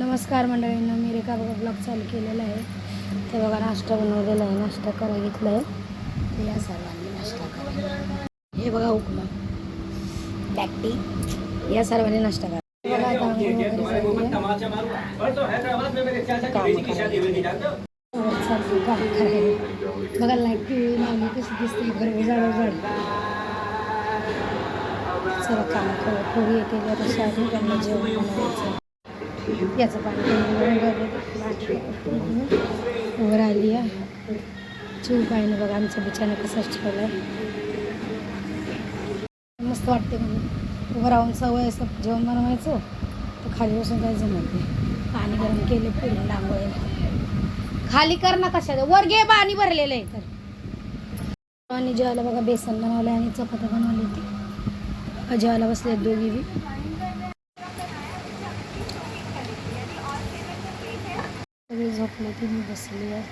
नमस्कार मंडळींनो मी रेखा बघा ब्लॉग चालू केलेला आहे. ते बघा नाश्ता बनवलेला आहे. नाश्ता करा घेतला आहे या सर्वांनी नाश्ता करा हे बघा उपमा. बॅकटी या सर्वांनी नाश्ता करा. बघा लाइट पिवळी कशी दिसते घर उजाड उजाड चला काम करू येते जरा शाळेत त्यांना जेवण बनवायचं. याचं पाणी वर आली आहे. चूक आहे ना बघा आमचा बिचारा कसाच ठेवला मस्त वाटते म्हणून. उभं राहून सवय असं जेवण बनवायचं तर खाली बसून काही जमत नाही पाणी गरम केले पुढे डांगोळे खाली कर ना कशाला? वर घे पाणी भरलेलं आहे तर. आणि जेवायला बघा बेसन बनवलं आणि चपात्या बनवली होती. जेवायला बसले दोघी बी सगळी झोपले ती मी बसली आहे.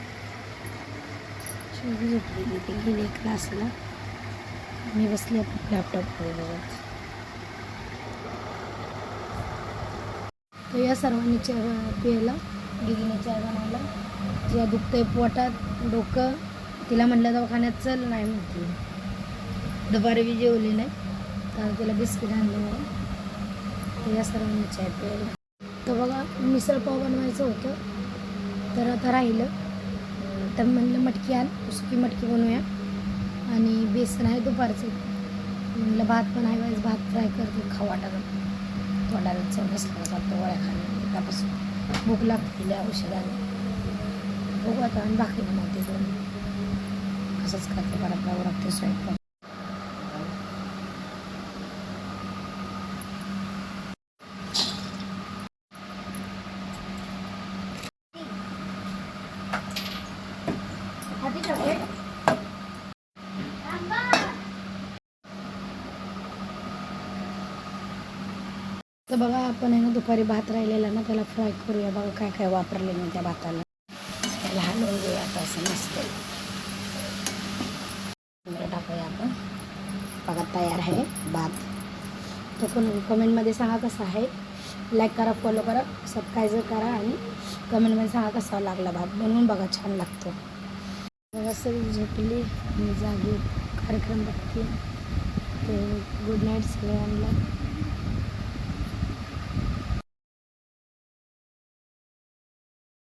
शेवटी झोपलेली ती गेली क्लासला. मी बसली लॅपटॉपवर बघत. तर या सर्वांनी चहा प्यायला दिदीने चहा बनवला. तिला दुखतंय पोटात डोकं तिला म्हटलं दवाखान्यात चल नाही म्हणते दुपारी बी जेवली नाही. तर तिला बिस्किट आणले मला तर या सर्वांनी चहा प्यायला. तर बघा मिसळपाव बनवायचं होतं. तर आता राहिलं तर म्हणलं मटकी आण सुकी मटकी बनवूया. आणि बेसन आहे दुपारचं. म्हणलं भात पण आहे वाईस भात फ्राय करते खाऊ वाटत तोंडाला चव नसलं जातो वळ्या खाणे त्यापासून भूक लागते तिला औषधाने. बघू आता आणि बाकी बनवते असंच करते परत जावं लागते स्वयंपाक. तर बघा आपण आहे ना दुपारी भात राहिलेला ना त्याला फ्राय करूया. बघा काय काय वापरले मी त्या भाताला. त्याला हलवून घेऊया आता असं मस्त टाकूया आपण. बघा तयार आहे भात. तर पण कमेंटमध्ये सांगा कसा आहे. लाईक करा फॉलो करा सबस्क्राईब करा आणि कमेंटमध्ये सांगा कसा लागला भात. बनवून बघा छान लागतो. बघा सगळी झोपली. मी जागी कार्यक्रम बघते. ते गुड नाईट सगळ्यांना.